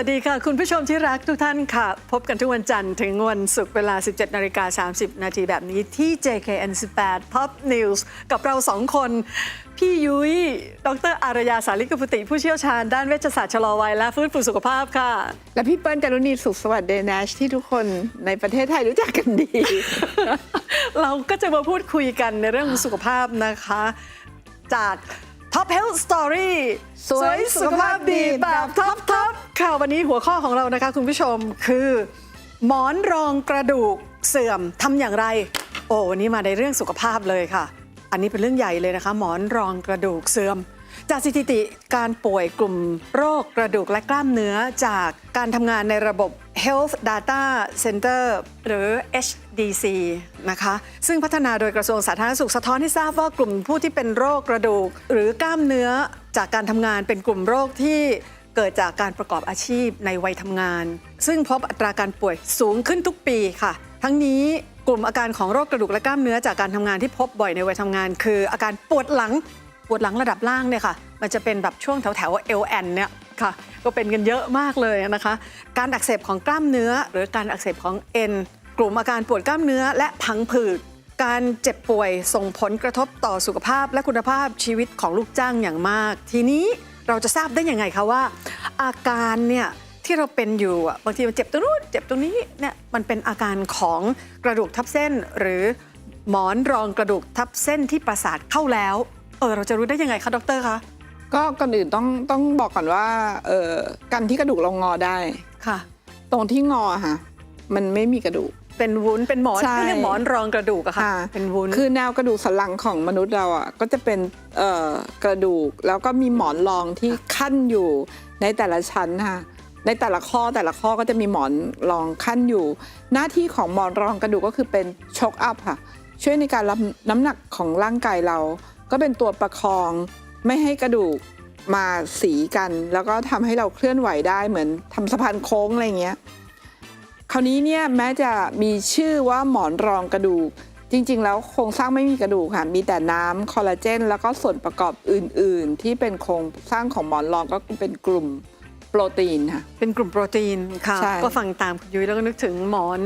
สวัสดีค่ะ คุณผู้ชมที่รักทุกท่านค่ะ พบกันทุกวันจันทร์ถึงวันศุกร์เวลา 17นาฬิกา30 นาทีแบบนี้ที่ JKN 18 Top News กับเราสองคน พี่ยุ้ย ดรอารยาสาลิกพุติผู้เชี่ยวชาญด้านเวชศาสตร์ชะลอวัยและฟื้นฟูสุขภาพค่ะ และพี่เปิ้ลจารุณีสุขสวัสดิ์เดนชที่ทุกคนในประเทศไทยรู้จักกันดี เราก็จะมาพูดคุยกันในเรื่องของสุขภาพนะคะ จาก Top Health Story สวยสุขภาพดีแบบท็อปท็อปค่ะวันนี้หัวข้อของเรานะคะ คุณผู้ชมคือ หมอนรองกระดูกเสื่อมทำอย่างไร โอ้วันนี้มาในเรื่องสุขภาพเลยค่ะ อันนี้เป็นเรื่องใหญ่เลยนะคะ หมอนรองกระดูกเสื่อม จากสถิติการป่วยกลุ่มโรคกระดูกและกล้ามเนื้อจากการทำงานในระบบ Health Data Center หรือ HDC นะคะ ซึ่งพัฒนาโดยกระทรวงสาธารณสุขสะท้อนให้ทราบว่ากลุ่มผู้ที่เป็นโรคกระดูก หรือกล้ามเนื้อจากการทำงานเป็นกลุ่มโรคที่เกิดจากการประกอบอาชีพในวัยทำงาน ซึ่งพบอัตราการป่วยสูงขึ้นทุกปีค่ะ ทั้งนี้กลุ่มอาการของโรคกระดูกและกล้ามเนื้อจากการทำงานที่พบบ่อยในวัยทำงาน คืออาการปวดหลังปวดหลังระดับล่างเนี่ยค่ะ มันจะเป็นแบบช่วงแถวแถวเอลแอนเนี่ย ค่ะ ก็เป็นกันเยอะมากเลยนะคะ การอักเสบของกล้ามเนื้อ หรือการอักเสบของเอ็น กลุ่มอาการปวดกล้ามเนื้อและพังผืด การเจ็บป่วยส่งผลกระทบต่อสุขภาพและคุณภาพชีวิตของลูกจ้างอย่างมาก ทีนี้เราจะทราบได้ยังไงคะว่า อาการเนี่ยที่เราเป็นอยู่บางทีมันเจ็บตรงนู้นเจ็บตรงนี้เนี่ยมันเป็นอาการของกระดูกทับเส้น หรือหมอนรองกระดูกทับเส้นที่ประสาทเข้าแล้ว เออเราจะรู้ได้ยังไงคะดรคะ ก็ก่อนอื่นต้องต้องบอกก่อนว่าเออการที่กระดูกเรางอได้ ค่ะ ตรงที่งออะค่ะ มันไม่มีกระดูก เป็นวุ้นเป็นหมอนใช่ เขาเรียกหมอนรองกระดูกอะค่ะค่ะ เป็นวุ้น คือแนวกระดูกสันหลังของมนุษย์เราอะก็จะเป็นเอ่อกระดูกแล้วก็มีหมอนรองที่ขั้นอยู่ในแต่ละชั้นค่ะในแต่ละข้อแต่ละข้อก็จะมีหมอนรองขั้นอยู่ หน้าที่ของหมอนรองกระดูกก็คือเป็นช็อคอัพค่ะช่วยในการรับน้ำหนักของร่างกายเรา ก็เป็นตัวประคอง ไม่ให้กระดูกมาสีกัน แล้วก็ทำให้เราเคลื่อนไหวได้เหมือนทำสะพานโค้งอะไรอย่างเงี้ยคราวนี้เนี่ยแม้จะมีชื่อว่าหมอนรองกระดูก จริง ๆ แล้วโครงสร้างไม่มีกระดูกค่ะมีแต่น้ำคอลลาเจน แล้วก็ส่วนประกอบอื่น ๆ ที่เป็นโครงสร้างของหมอนรองก็เป็นกลุ่มโปรตีนค่ะ เป็นกลุ่มโปรตีนค่ะ ใช่ ก็ฟังตามคุณยุ้ยแล้วก็นึกถึงหมอน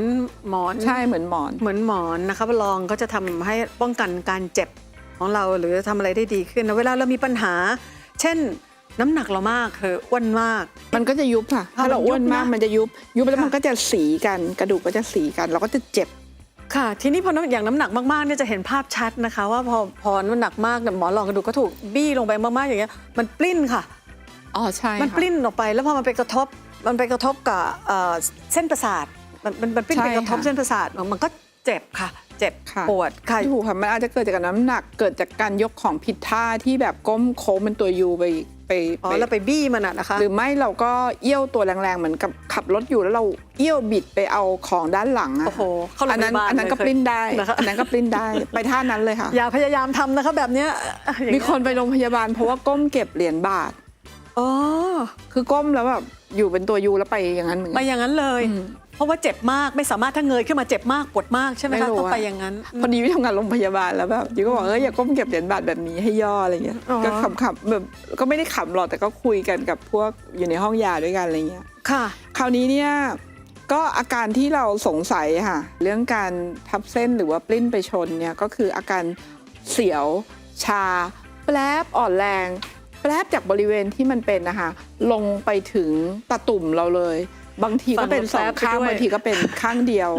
หมอน ใช่เหมือนหมอน เหมือนหมอนนะคะลองก็จะทำให้ป้องกันการเจ็บ ของเราหรือทำอะไรได้ดีขึ้นนะเวลาเรามีปัญหา เช่นน้ำหนักเรามากคืออ้วนมาก มันก็จะยุบค่ะ ถ้าเรามันยุบอ้วนมากนะมันจะยุบ ยุบแล้วค่ะมันก็จะสีกัน กระดูกก็จะสีกัน เราก็จะเจ็บ ค่ะ ทีนี้พอน้ำอย่างน้ำหนักมากๆเนี่ยจะเห็นภาพชัดนะคะ ว่าพอพอน้ำหนักมากเนี่ยหมอนรองกระดูกก็ถูกบี้ลงไปมากๆอย่างเงี้ยมันปลิ้นค่ะอ๋อใช่มันปลิ้นออกไปแล้วพอมันไปกระทบมันไปกระทบกับเอ่อเส้นประสาทมันมันมันปลิ้นไปกระทบเส้นประสาทมันก็เจ็บค่ะ เจ็บค่ะปวดค่ะ ถูกค่ะมันอาจจะเกิดจากน้ำหนักเกิดจากการยกของผิดท่าที่แบบก้มโค้งเป็นตัวยูไปไปอ๋อไปแล้วไปบี้มันอะนะคะ หรือไม่เราก็เอี้ยวตัวแรงๆ เหมือนกับขับรถอยู่แล้วเราเอี้ยวบิดไปเอาของด้านหลังอะโอ้โหเข้าโรงอันพนั้นยาบาลอันนั้นก็เลยปลิ้นได้นะคะ อันนั้นก็ปลิ้นได้ไปท่านั้นเลยค่ะ อย่าพยายามทำนะคะแบบเนี้ยอย่างมีเงี้ย คนไปโรงพยาบาลเพราะว่าก้มเก็บเหรียญบาท อ๋อคือก้มแล้วแบบอยู่เป็นตัวยูแล้วไปอย่างนั้นเหมือนไปกัน อย่างนั้นเลย อืม เพราะว่าเจ็บมากไม่สามารถถ้าเงยขึ้นมาเจ็บมากปวดมากใช่ไหมไม่คะรู้ต้องอะไปอย่างนั้น พอดีไปทำงานโรงพยาบาลแล้วแบบยูก็บอกเอออย่าก้มเก็บเหรียญบาทแบบนี้ให้ย่ออะไรเงี้ยอ๋อ ก็ขำๆแบบก็ไม่ได้ขำหรอกแต่ก็คุยกันกับพวกอยู่ในห้องยาด้วยกันอะไรเงี้ย ค่ะ คราวนี้เนี่ยก็อาการที่เราสงสัยค่ะ เรื่องการทับเส้นหรือว่าปลิ้นไปชนเนี่ยก็คืออาการเสียว ชา แปลบอ่อนแรง แปลบจากบริเวณที่มันเป็นนะคะ ลงไปถึงตะตุ่มเราเลย บางทีก็เป็นสองข้างฟังแล้วแปลบไปด้วยบางทีก็เป็นข้างเดียว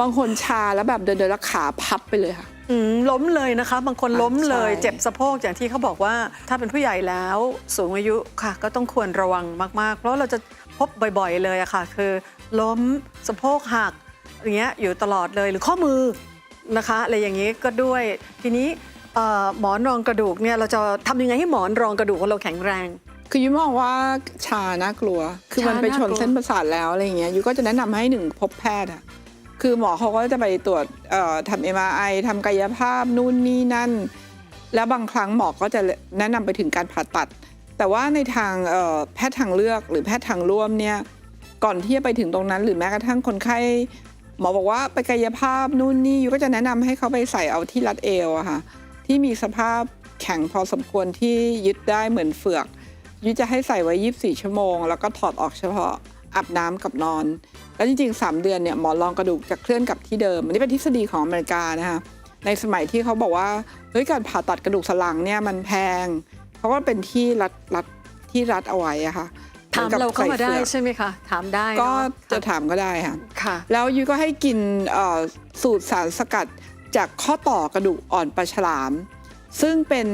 บางคนชาแล้วแบบเดินเดินแล้วขาพับไปเลยค่ะอืมล้มเลยนะคะ บางคนล้มเลยใช่เจ็บสะโพกอย่างที่เขาบอกว่า ถ้าเป็นผู้ใหญ่แล้วสูงอายุค่ะ ก็ต้องควรระวังมาก ๆ เพราะเราจะพบบ่อยๆเลยอะค่ะ คือ ล้มสะโพกหักอย่างเงี้ยอยู่ตลอดเลยหรือข้อมือนะคะอะไรอย่างนี้ก็ด้วยทีนี้ เอ่อหมอนรองกระดูกเนี่ยเราจะทำยังไงให้หมอนรองกระดูกของเราแข็งแรง คือยุ้ยมองว่าชาน่ากลัว คือมันชาไปชนน่ากลัว เส้นประสาทแล้วอะไรอย่างเงี้ยยุ้ยก็จะแนะนำให้หนึ่งพบแพทย์อะคือหมอเขาก็จะไปตรวจเอ่อทำเอ็มไอทำกายภาพนู่นนี่นั่น แล้วบางครั้งหมอก็จะแนะนำไปถึงการผ่าตัด แต่ว่าในทางเอ่อแพทย์ทางเลือกหรือแพทย์ทางร่วมเนี่ยก่อนที่จะไปถึงตรงนั้น หรือแม้กระทั่งคนไข้ หมอบอกว่าไปกายภาพนู่นนี่ยุ้ยก็จะแนะนำให้เขาไปใส่เอาที่รัดเอวอะค่ะ ที่มีสภาพแข็งพอสมควรที่ยึดได้เหมือนเฟือก ยุ้ยจะให้ใส่ไว้ 24 ชั่วโมง แล้วก็ถอดออกเฉพาะอาบน้ำกับนอน แล้วจริงๆ 3 เดือนเนี่ยหมอนรองกระดูกจะเคลื่อนกลับที่เดิมอันนี้เป็นทฤษฎีของอเมริกานะคะในสมัยที่เขาบอกว่าเฮ้ยการผ่าตัดกระดูกสันหลังเนี่ยมันแพง เพราะว่าเป็นที่รัดรัดที่รัดเอาไว้อะค่ะถามหอนกับเราเข้ามาได้ใส่ฟือกใช่ไหมคะถามได้ก็เนอจะถามก็ได้ค่ะค่ะ แล้วยุ้ยก็ให้กินเอ่อสูตรสารสกัด จากข้อต่อกระดูกอ่อนปลาฉลาม ซึ่งเป็น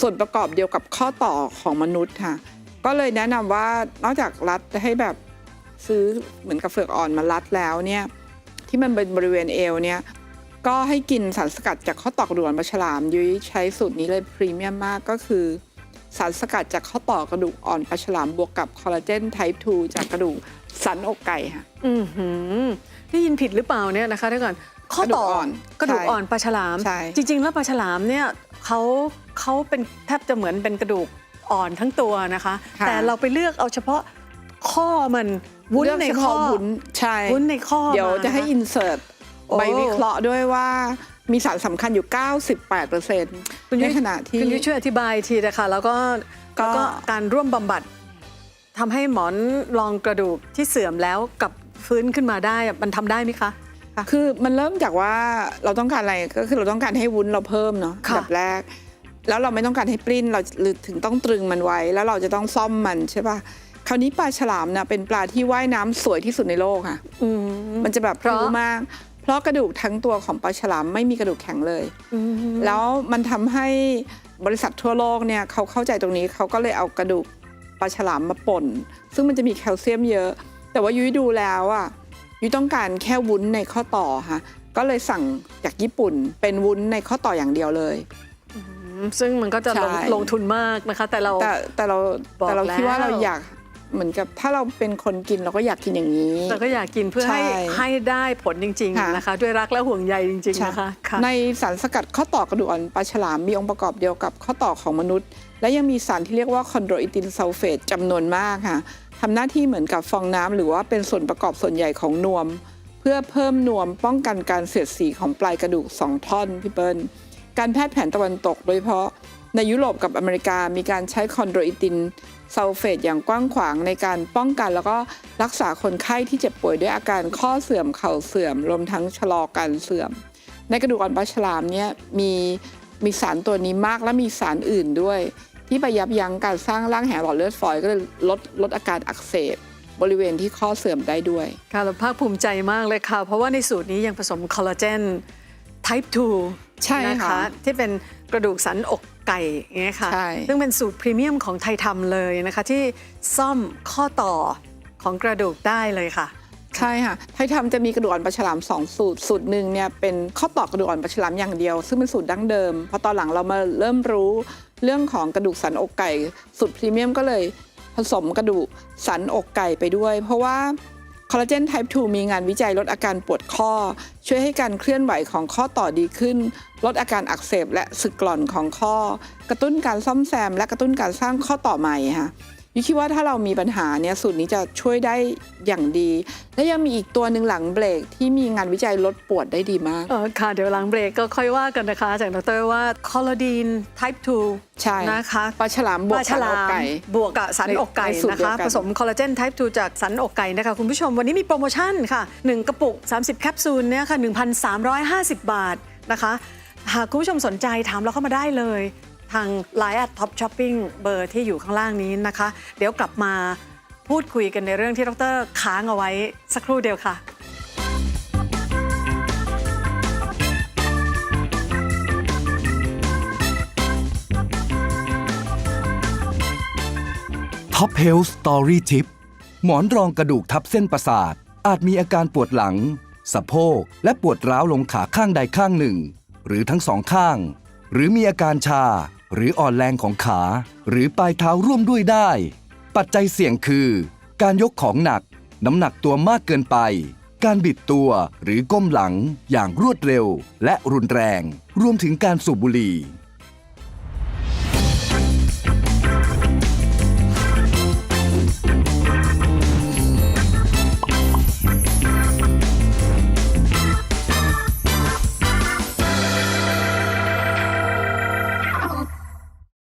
ส่วนประกอบเดียวกับข้อต่อของมนุษย์ค่ะ ก็เลยแนะนำว่านอกจากรัดให้แบบซื้อเหมือนกับเฟือกอ่อนมารัดแล้วเนี่ยที่มันเป็นบริเวณเอวเนี่ยก็ให้กินสารสกัดจากข้อต่อกระดูกอ่อนปลาฉลามยุ้ยใช้สูตรนี้เลยพรีเมียมมากก็คือ สารสกัดจากข้อต่อกระดูกอ่อนปลาฉลามบวกกับคอลลาเจนไทป์ 2 จากกระดูก สันอกไก่ค่ะ อือหือได้ยินผิดหรือเปล่าเนี่ยนะคะเดี๋ยวก่อนข้อต่อกระดูกอ่อนกระดูกอ่อนปลาฉลาม ใช่ จริง ๆ แล้วปลาฉลามเนี่ยเขาเขาเป็นแทบจะเหมือนเป็นกระดูกอ่อนทั้งตัวนะคะ ค่ะ แต่เราไปเลือกเอาเฉพาะข้อมันวุ้นเลือกในเฉข้อพาะวุ้นใช่วุ้นในข้อเดี๋ยวมาจะให้นอินเสิร์ตโอ้ใบวิเคราะห์ด้วยว่ามีสารสำคัญอยู่98%คุณในยุ้ยขณะที่ คุณยุ้ยช่วยอธิบายทีนะคะแล้วก็ก็ แล้วก็การร่วมบำบัด ทำให้หมอนรองกระดูกที่เสื่อมแล้วกลับฟื้นขึ้นมาได้อะมันทำได้ไหมคะ คือมันเริ่มจากว่าเราต้องการอะไรก็คือเราต้องการให้วุ้นเราเพิ่มเนาะค่ะ แบบแรก แล้วเราไม่ต้องการให้ปลิ้นเราหรือถึงต้องตรึงมันไว้ แล้วเราจะต้องซ่อมมันใช่ป่ะคราวนี้ปลาฉลามนะเป็นปลาที่ว่ายน้ำสวยที่สุดในโลกค่ะ อืม มันจะแบบเพราะรู้มาก เพราะกระดูกทั้งตัวของปลาฉลามไม่มีกระดูกแข็งเลย อืมแล้วมันทำให้บริษัททั่วโลกเนี่ยเขาเข้าใจตรงนี้เขาก็เลยเอากระดูก ปลาฉลามมาป่น ซึ่งมันจะมีแคลเซียมเยอะ แต่ว่ายุ้ยดูแล้วอะยุ้ยต้องการแค่วุ้นในข้อต่อค่ะก็เลยสั่งจากญี่ปุ่นเป็นวุ้นในข้อต่ออย่างเดียวเลยอืมซึ่งมันก็จะลงใช่ลงทุนมากนะคะ แต่เราแต่แต่เราบอกแต่เราคิดว่าแล้วเราอยาก เหมือนกับถ้าเราเป็นคนกินเราก็อยากกินอย่างนี้ เราก็อยากกินเพื่อให้ใช่ให้ได้ผลจริงค่ะ ๆนะคะ ด้วยรักและห่วงใยจริง ๆ นะคะค่ะ ในสารสกัดข้อต่อกระดูกอ่อนปลาฉลามมีองค์ประกอบเดียวกับข้อต่อของมนุษย์ และยังมีสารที่เรียกว่าคอนโดรอิตินซัลเฟตจำนวนมากค่ะทำหน้าที่เหมือนกับฟองน้ำหรือว่าเป็นส่วนประกอบส่วนใหญ่ของนวม เพื่อเพิ่มนวมป้องกันการเสียดสีของปลายกระดูกสองท่อนพี่เปิ้ลการแพทย์แผนตะวันตกโดยเฉพาะในยุโรปกับอเมริกามีการใช้คอนโดรอิติน ซัลเฟตอย่างกว้างขวางในการป้องกัน แล้วก็รักษาคนไข้ที่เจ็บป่วยด้วยอาการข้อเสื่อมเข่าเสื่อม รวมทั้งชะลอการเสื่อม ในกระดูกอ่อนปลาฉลามเนี่ยมีมีสารตัวนี้มากและมีสารอื่นด้วย ที่ไปยับยั้งการสร้างร่างแหหลอดเลือดฝอยก็เลยลดลดอาการอักเสบบริเวณที่ข้อเสื่อมได้ด้วยค่ะเราภาคภูมิใจมากเลยค่ะ เพราะว่าในสูตรนี้ยังผสมคอลลาเจน type 2 ใช่นะคะค่ะที่เป็น กระดูกสันอกไก่อย่างเงี้ยค่ะ ใช่ ซึ่งเป็นสูตรพรีเมียมของไทยทำเลยนะคะ ที่ซ่อมข้อต่อของกระดูกได้เลยค่ะ ใช่ค่ะไทยทำจะมีกระดูกอ่อนปลาฉลาม2สูตร สูตรหนึ่งเนี่ยเป็นข้อต่อกระดูกอ่อนปลาฉลามอย่างเดียว ซึ่งเป็นสูตรดั้งเดิม พอตอนหลังเรามาเริ่มรู้เรื่องของกระดูกสันอกไก่ สูตรพรีเมียมก็เลยผสมกระดูกสันอกไก่ไปด้วย เพราะว่า คอลลาเจน type 2 มีงานวิจัยลดอาการปวดข้อ ช่วยให้การเคลื่อนไหวของข้อต่อดีขึ้น ลดอาการอักเสบและสึกกร่อนของข้อ กระตุ้นการซ่อมแซม และกระตุ้นการสร้างข้อต่อใหม่ค่ะ ยุ้ยคิดว่าถ้าเรามีปัญหาเนี่ยสูตรนี้จะช่วยได้อย่างดี และยังมีอีกตัวหนึ่งหลังเบรกที่มีงานวิจัยลดปวดได้ดีมากเออค่ะเดี๋ยวหลังเบรกก็ค่อยว่ากันนะคะจากดรว่าคอลลาดีน type 2 ใช่นะคะปลาฉลามบวกปลาฉลาสันอกมไก่บวกกับสันอกไก่ในสูตรนะเดียวคะกันผสมคอลลาเจน type 2 จากสันอกไก่นะคะคุณผู้ชมวันนี้มีโปรโมชั่นค่ะ 1 กระปุก 30 แคปซูลเนี่ยค่ะ 1,350 บาทนะคะ หากคุณผู้ชมสนใจถามเราเข้ามาได้เลยทาง Line at Top Shopping เบอร์ที่อยู่ข้างล่างนี้นะคะ เดี๋ยวกลับมาพูดคุยกันในเรื่องที่ดรค้างเอาไว้สักครู่เดียวค่ะท็อปเฮลส์สตอรี่ทิปหมอนรองกระดูกทับเส้นประสาท อาจมีอาการปวดหลัง สะโพกและปวดร้าวลงขาข้างใดข้างหนึ่ง หรือทั้งสองข้าง หรือมีอาการชา หรืออ่อนแรงของขา หรือปลายเท้าร่วมด้วยได้ ปัจจัยเสี่ยงคือ การยกของหนัก น้ำหนักตัวมากเกินไป การบิดตัวหรือก้มหลังอย่างรวดเร็ว และรุนแรง รวมถึงการสูบบุหรี่